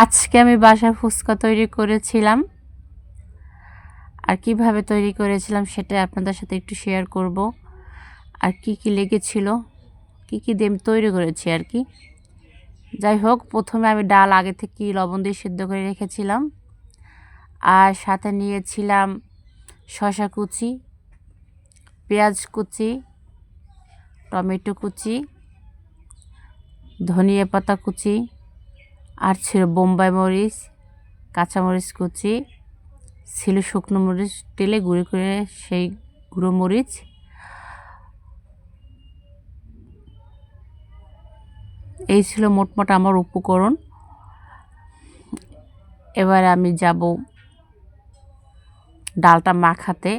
আজকে আমি বাসায় ফুচকা তৈরি করেছিলাম। আর কীভাবে তৈরি করেছিলাম সেটা আপনাদের সাথে একটু শেয়ার করব। আর কি কি লেগেছিল, কি কি দিয়ে আমি তৈরি করেছি আর কি। যাই হোক, প্রথমে আমি ডাল আগে থেকে লবণ দিয়ে সিদ্ধ করে রেখেছিলাম। আর সাথে নিয়েছিলাম শশা কুচি, পেঁয়াজ কুচি, টমেটো কুচি, ধনিয়া পাতা কুচি আর ছিল বোম্বাই মরিচ কাঁচামরিচ কুচি, ছিল শুকনো মরিচ তেলে গুঁড়ো করে সেই গুঁড়ো মরিচ। এই ছিল মোটমোট আমার উপকরণ। এবার আমি যাব ডালটা মাখাতে।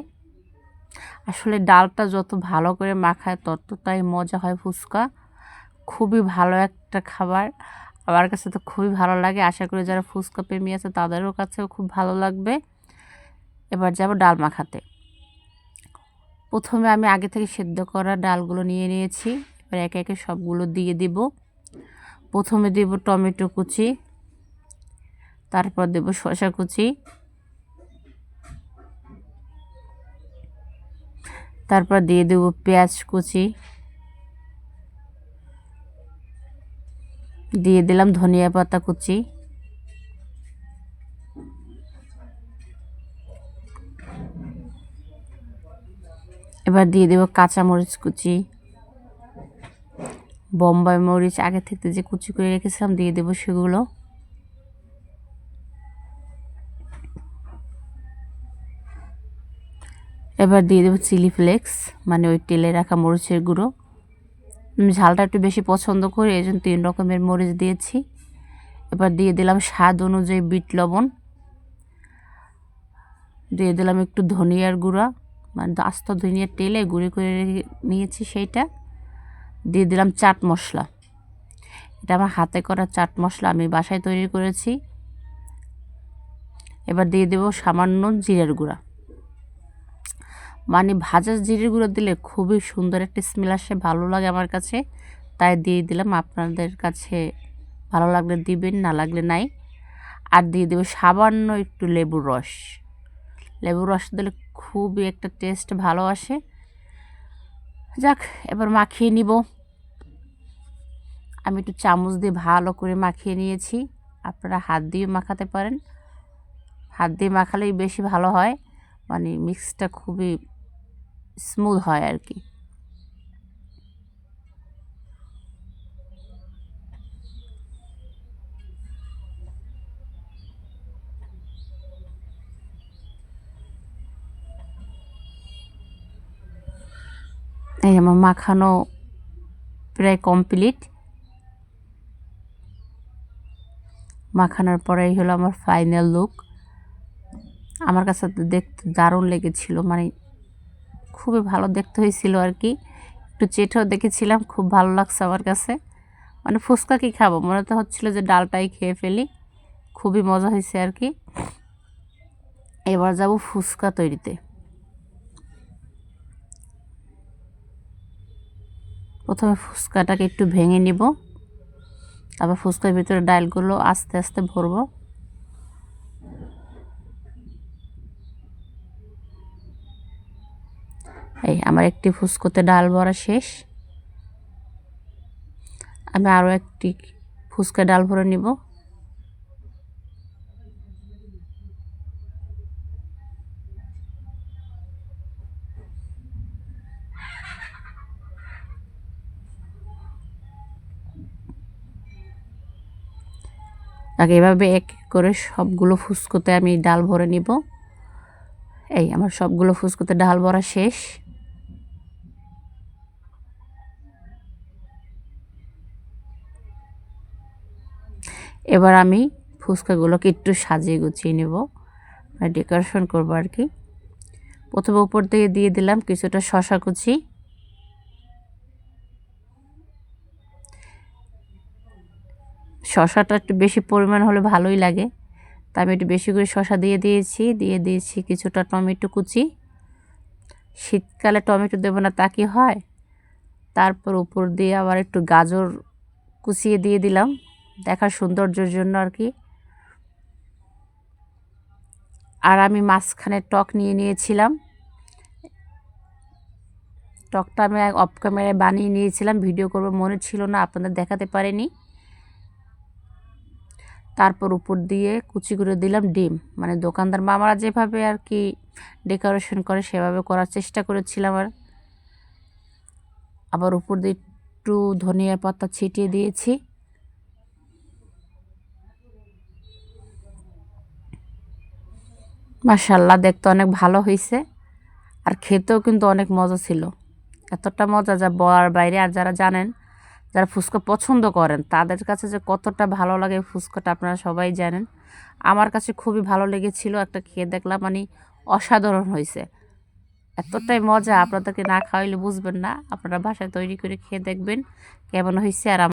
আসলে ডালটা যত ভালো করে মাখায় তত তাই মজা হয় ফুচকা। খুবই ভালো একটা খাবার। আমার কাছে তো খুবই ভালো লাগে। আশা করি যারা ফুচকা প্রেমী আছে তাদেরও কাছেও খুব ভালো লাগবে। এবার যাব ডাল মাখাতে। প্রথমে আমি আগে থেকে সেদ্ধ করা ডালগুলো নিয়ে নিয়েছি। এবার একে একে সবগুলো দিয়ে দিব। প্রথমে দেব টমেটো কুচি, তারপর দেব শসা কুচি, তারপর দিয়ে দেব পেঁয়াজ কুচি দিয়ে দিলাম ধনিয়া পাতা কুচি। এবার দিয়ে দেব কাঁচামরিচ কুচি। বোম্বাই মরিচ, আগে থেকে যে কুচি করে রেখেছিলাম, দিয়ে দেবো সেগুলো। এবার দিয়ে দেবো চিলি ফ্লেক্স মানে ওই তেলে রাখা মরিচের গুঁড়ো। ঝালটা একটু বেশি পছন্দ করি, এই জন্য তিন রকমের মরিচ দিয়েছি। এবার দিয়ে দিলাম স্বাদ অনুযায়ী বিট লবণ। দিয়ে দিলাম একটু ধনিয়ার গুঁড়া মানে আস্ত ধনিয়ার তেলে গুঁড়ি করে নিয়েছি সেইটা। দিয়ে দিলাম চাট মশলা। এটা আমার হাতে করা চাট মশলা আমি বাসায় তৈরি করেছি। এবার দিয়ে দেব সামান্য জিরের গুঁড়া। মানে ভাজা জিরের গুঁড়ো দিলে খুবই সুন্দর একটা স্মেল আসে, ভালো লাগে আমার কাছে। তাই দিয়ে দিলাম, আপনাদের কাছে ভালো লাগলে দিবেন, না লাগলে নাই। আর দিয়ে দেবো সামান্য একটু লেবুর রস। লেবুর রস দিলে খুবই একটা টেস্ট ভালো আসে। যাক, এবার মাখিয়ে নিব। আমি একটু চামচ দিয়ে ভালো করে মাখিয়ে নিয়েছি। আপনারা হাত দিয়ে মাখাতে পারেন। হাত দিয়ে মাখালেই বেশি ভালো হয়। মানে মিক্সটা খুবই স্মুথ হয় আর কি। এই আমার মাখানো প্রায় কমপ্লিট মাখানোর পরেই হলো আমার ফাইনাল লুক আমার কাছে দেখতে দারুণ লেগেছিল মানে খুবই ভালো দেখতে হয়েছিল আর কি। একটু চেটেও দেখেছিলাম, খুব ভালো লাগছে আমার কাছে। মানে ফুচকা কি খাব? মনে তো হচ্ছিল যে ডালটাই খেয়ে ফেলি। খুবই মজা হয়েছে আর কি। এবার যাব ফুচকা তৈরিতে। প্রথমে ফুচকাটাকে একটু ভেঙে নিব। তারপর ফুচকার ভিতরে ডালগুলো আস্তে আস্তে ভরবো। এই, আমার একটি ফুচকোতে ডাল ভরা শেষ। আমি আরও একটি ফুচকা ডাল ভরে নিব। আগে এভাবে এক করে সবগুলো ফুসকোতে আমি ডাল ভরে নিব। এই, আমার সবগুলো ফুসকোতে ডাল ভরা শেষ। এবার আমি ফুচকাগুলোকে একটু সাজিয়ে গুছিয়ে নেব। ডেকোরেশন করব আর কি। প্রথমে উপর থেকে দিয়ে দিলাম কিছুটা শশা কুচি। শশাটা একটু বেশি পরিমাণ হলে ভালোই লাগে। তা আমি একটু বেশি করে শশা দিয়ে দিয়েছি দিয়ে দিয়েছি কিছুটা টমেটো কুচি। শীতকালে টমেটো দেবো না তা কি হয়? তারপর উপর দিয়ে আবার একটু গাজর কুচিয়ে দিয়ে দিলাম। দেখার সৌন্দর্যের জন্য আর কি। আর আমি মাঝখানে টক নিয়ে নিয়েছিলাম। টকটা আমি অফ ক্যামেরায় বানিয়ে নিয়েছিলাম। ভিডিও করব মনে ছিল না, আপনাদের দেখাতে পারিনি। তারপর উপর দিয়ে কুচি করে দিলাম ডিম। মানে দোকানদার মামারা যেভাবে আর কি ডেকোরেশন করে, সেভাবে করার চেষ্টা করেছিলাম আর। আবার উপর দিয়ে একটু ধনিয়া পাতা ছিটিয়ে দিয়েছি। মাশাল্লাহ দেখতে অনেক ভালো হয়েছে আর খেতেও কিন্তু অনেক মজা ছিল। এতটা মজা যা বলার বাইরে, আর যারা জানেন, যারা ফুচকা পছন্দ করেন, তাদের কাছে যে কতটা ভালো লাগে ফুচকাটা আপনারা সবাই জানেন। আমার কাছে খুবই ভালো লেগেছিল, একটা খেয়ে দেখলাম মানে অসাধারণ হয়েছে এতটাই মজা, আপনাদেরকে না খাওয়াইলে বুঝবেন না, আপনারা বাসায় তৈরি করে খেয়ে দেখবেন কেমন হয়েছে আর